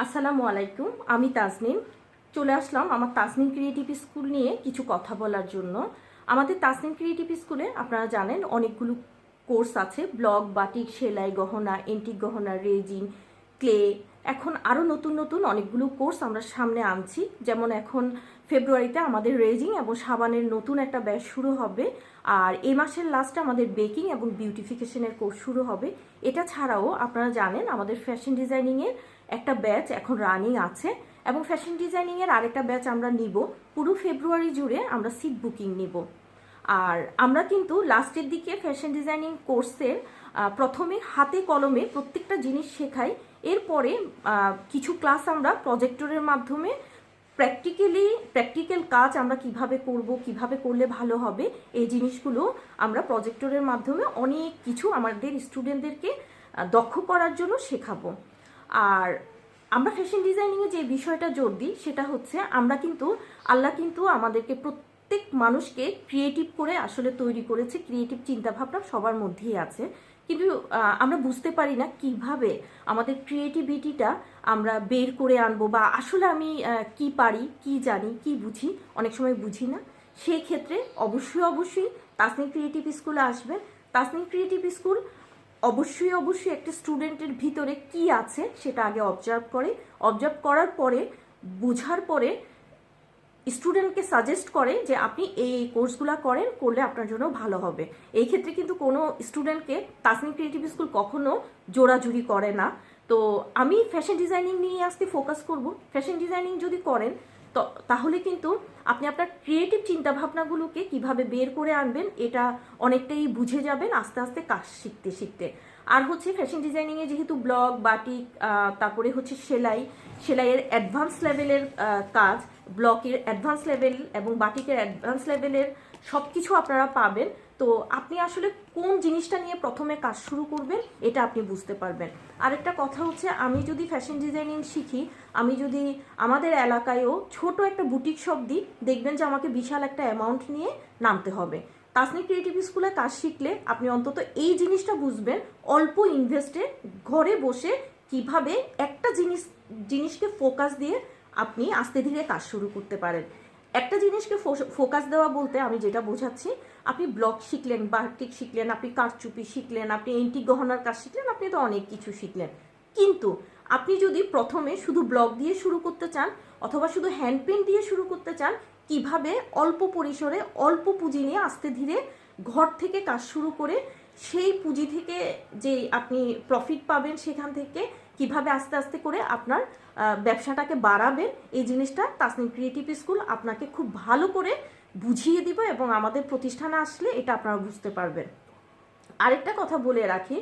আসসালামু আলাইকুম, আমি তাজনিম চলে আসলাম আমার তাজনিম ক্রিয়েটিভ স্কুল নিয়ে কিছু কথা বলার জন্য। আমাদের তাজনিম ক্রিয়েটিভ স্কুলে আপনারা জানেন অনেকগুলো কোর্স আছে ব্লক বাটিক, সেলাই, গহনা এন্টিক গহনা রেজিন ক্লে এখন আরও নতুন নতুন অনেকগুলো কোর্স আমরা সামনে আনছি। যেমন এখন ফেব্রুয়ারিতে আমাদের রেজিং এবং সাবানের নতুন একটা ব্যাচ শুরু হবে। আর এই মাসের লাস্টে আমাদের বেকিং এবং বিউটিফিকেশনের কোর্স শুরু হবে। এটা ছাড়াও আপনারা জানেন, আমাদের ফ্যাশন ডিজাইনিংয়ের একটা ব্যাচ এখন রানিং আছে। এবং ফ্যাশন ডিজাইনিংয়ের আরেকটা ব্যাচ আমরা নিব। পুরো ফেব্রুয়ারি জুড়ে আমরা সিট বুকিং নিব। আর আমরা কিন্তু লাস্টের দিকে ফ্যাশন ডিজাইনিং কোর্সের প্রথমে হাতে কলমে প্রত্যেকটা জিনিস শেখাই। এরপরে কিছু ক্লাস আমরা প্রজেক্টরের মাধ্যমে প্র্যাকটিক্যালি প্র্যাকটিক্যাল কাজ আমরা কীভাবে করব, কীভাবে করলে ভালো হবে, এই জিনিসগুলো আমরা প্রজেক্টরের মাধ্যমে অনেক কিছু আমাদের স্টুডেন্টদেরকে দক্ষ করার জন্য শেখাবো। আর আমরা ফ্যাশন ডিজাইনিংয়ে যে বিষয়টা জোর দিই, সেটা হচ্ছে আমরা কিন্তু, আল্লাহ কিন্তু আমাদেরকে প্রত্যেক মানুষকে ক্রিয়েটিভ করে আসলে তৈরি করেছে ক্রিয়েটিভ চিন্তাভাবনা সবার মধ্যেই আছে। কিন্তু আমরা বুঝতে পারি না কীভাবে আমাদের ক্রিয়েটিভিটিটা আমরা বের করে আনব বা আসলে আমি কি পারি, কি জানি, কি বুঝি, অনেক সময় বুঝি না। সেই ক্ষেত্রে অবশ্যই অবশ্যই তাসনিম ক্রিয়েটিভ স্কুলে আসবেন। তাসনিম ক্রিয়েটিভ স্কুল অবশ্যই অবশ্যই একটা স্টুডেন্টের ভিতরে কি আছে সেটা আগে অবজার্ভ করে। অবজার্ভ করার পরে, বোঝার পরে স্টুডেন্টকে সাজেস্ট করে যে আপনি এই কোর্সগুলো করেন, করলে আপনার জন্য ভালো হবে। এই ক্ষেত্রে কিন্তু কোনো স্টুডেন্টকে তাসনিম ক্রিয়েটিভ স্কুল কখনো জোরাজুরি করে না। তো আমি ফ্যাশন ডিজাইনিং নিয়ে আজকে ফোকাস করব। ফ্যাশন ডিজাইনিং যদি করেন তাহলে কিন্তু আপনি আপনার ক্রিয়েটিভ চিন্তাভাবনাগুলোকে কীভাবে বের করে আনবেন, এটা অনেকটাই বুঝে যাবেন আস্তে আস্তে কাজ শিখতে শিখতে। আর হচ্ছে ফ্যাশন ডিজাইনিংয়ে যেহেতু ব্লগ বাটিক তারপরে হচ্ছে সেলাই, সেলাইয়ের অ্যাডভান্স লেভেলের কাজ ব্লকের অ্যাডভান্স লেভেল এবং বাটিকের অ্যাডভান্স লেভেলের সব কিছু আপনারা পাবেন। তো আপনি আসলে কোন জিনিসটা নিয়ে প্রথমে কাজ শুরু করবেন, এটা আপনি বুঝতে পারবেন। আরেকটা কথা হচ্ছে, আমি যদি ফ্যাশন ডিজাইনিং শিখি, আমি যদি আমাদের এলাকায়ও ছোট একটা বুটিক শপ দিই, দেখবেন যে আমাকে বিশাল একটা অ্যামাউন্ট নিয়ে নামতে হবে। তাসনি ক্রিয়েটিভ স্কুলে কাজ শিখলে আপনি অন্তত এই জিনিসটা বুঝবেন, অল্প ইনভেস্টে ঘরে বসে কীভাবে একটা জিনিস, জিনিসকে ফোকাস দিয়ে আপনি আস্তে ধীরে কাজ শুরু করতে পারেন। একটা জিনিসকে ফোকাস দেওয়া বলতে আমি যেটা বোঝাচ্ছি, আপনি ব্লক শিখলেন বার্টিক শিখলেন, আপনি কারচুপি শিখলেন, আপনি এন্টি গহনার কাজ শিখলেন, আপনি তো অনেক কিছু শিখলেন। কিন্তু আপনি যদি প্রথমে শুধু ব্লক দিয়ে শুরু করতে চান অথবা শুধু হ্যান্ড পেন্ট দিয়ে শুরু করতে চান, কীভাবে অল্প পরিসরে অল্প পুঁজি নিয়ে আস্তে ধীরে ঘর থেকে কাজ শুরু করে সেই পুঁজি থেকে যে আপনি প্রফিট পাবেন সেখান থেকে কীভাবে আস্তে আস্তে করে আপনার ব্যবসাটাকে বাড়াবেন, এই জিনিসটা তাসনিম ক্রিয়েটিভ স্কুল আপনাকে খুব ভালো করে বুঝিয়ে দিব এবং আমাদের প্রতিষ্ঠানে আসলে এটা আপনারা বুঝতে পারবেন। আরেকটা কথা বলে রাখি,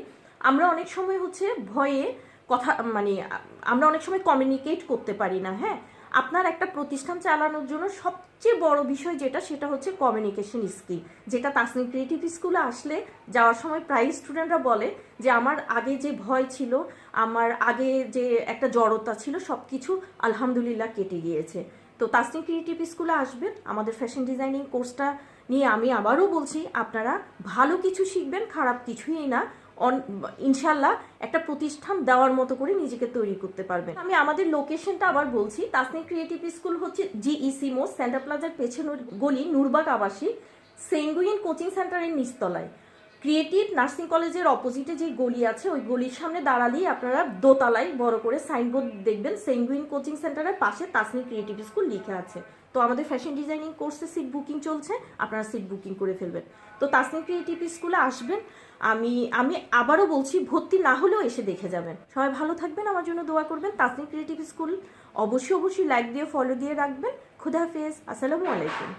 আমরা অনেক সময় হচ্ছে ভয়ে কথা মানে আমরা অনেক সময় কমিউনিকেট করতে পারি না হ্যাঁ? আপনার একটা প্রতিষ্ঠান চালানোর জন্য সবচেয়ে বড় বিষয় যেটা, সেটা হচ্ছে কমিউনিকেশন স্কিল যেটা তাসনিম ক্রিয়েটিভ স্কুলে আসলে যাওয়ার সময় প্রায় স্টুডেন্টরা বলে যে, আমার আগে যে ভয় ছিল, আমার আগে যে একটা জড়তা ছিল সব কিছু আলহামদুলিল্লাহ কেটে গিয়েছে। তো তাসনিম ক্রিয়েটিভ স্কুলে আসবেন, আমাদের ফ্যাশন ডিজাইনিং কোর্সটা নিয়ে আমি আবারও বলছি, আপনারা ভালো কিছু শিখবেন, খারাপ কিছুই না। ইনশাল্লাহ একটা প্রতিষ্ঠান দেওয়ার মতো করে নিজেকে তৈরি করতে পারবেন। আমি আমাদের লোকেশনটা আবার বলছি, তাসনিম ক্রিয়েটিভ স্কুল হচ্ছে জিইসি মো সেন্টার প্লাজার পেছনের গলি নূরবাগ আবাসিক, সেঙ্গুইন কোচিং সেন্টারের নিচতলায়। ক্রিয়েটিভ নার্সিং কলেজের অপোজিটে যে গলি আছে, ওই গলির সামনে দাঁড়ালেই আপনারা দোতলায় বড় করে সাইনবোর্ড দেখবেন, সেঙ্গুইন কোচিং সেন্টারের পাশে তাসনিম ক্রিয়েটিভ স্কুল লিখে আছে। তো আমাদের ফ্যাশন ডিজাইনিং কোর্সে সিট বুকিং চলছে, আপনারা সিট বুকিং করে ফেলবেন। তো তাসনিম ক্রিয়েটিভ স্কুলে আসবেন, আমি আমি আবারও বলছি, ভর্তি না হলেও এসে দেখে যাবেন। সবাই ভালো থাকবেন, আমার জন্য দোয়া করবেন। তাসনিম ক্রিয়েটিভ স্কুল অবশ্যই অবশ্যই লাইক দিয়ে ফলো দিয়ে রাখবেন। খুদা হাফেজ, আসসালামু আলাইকুম।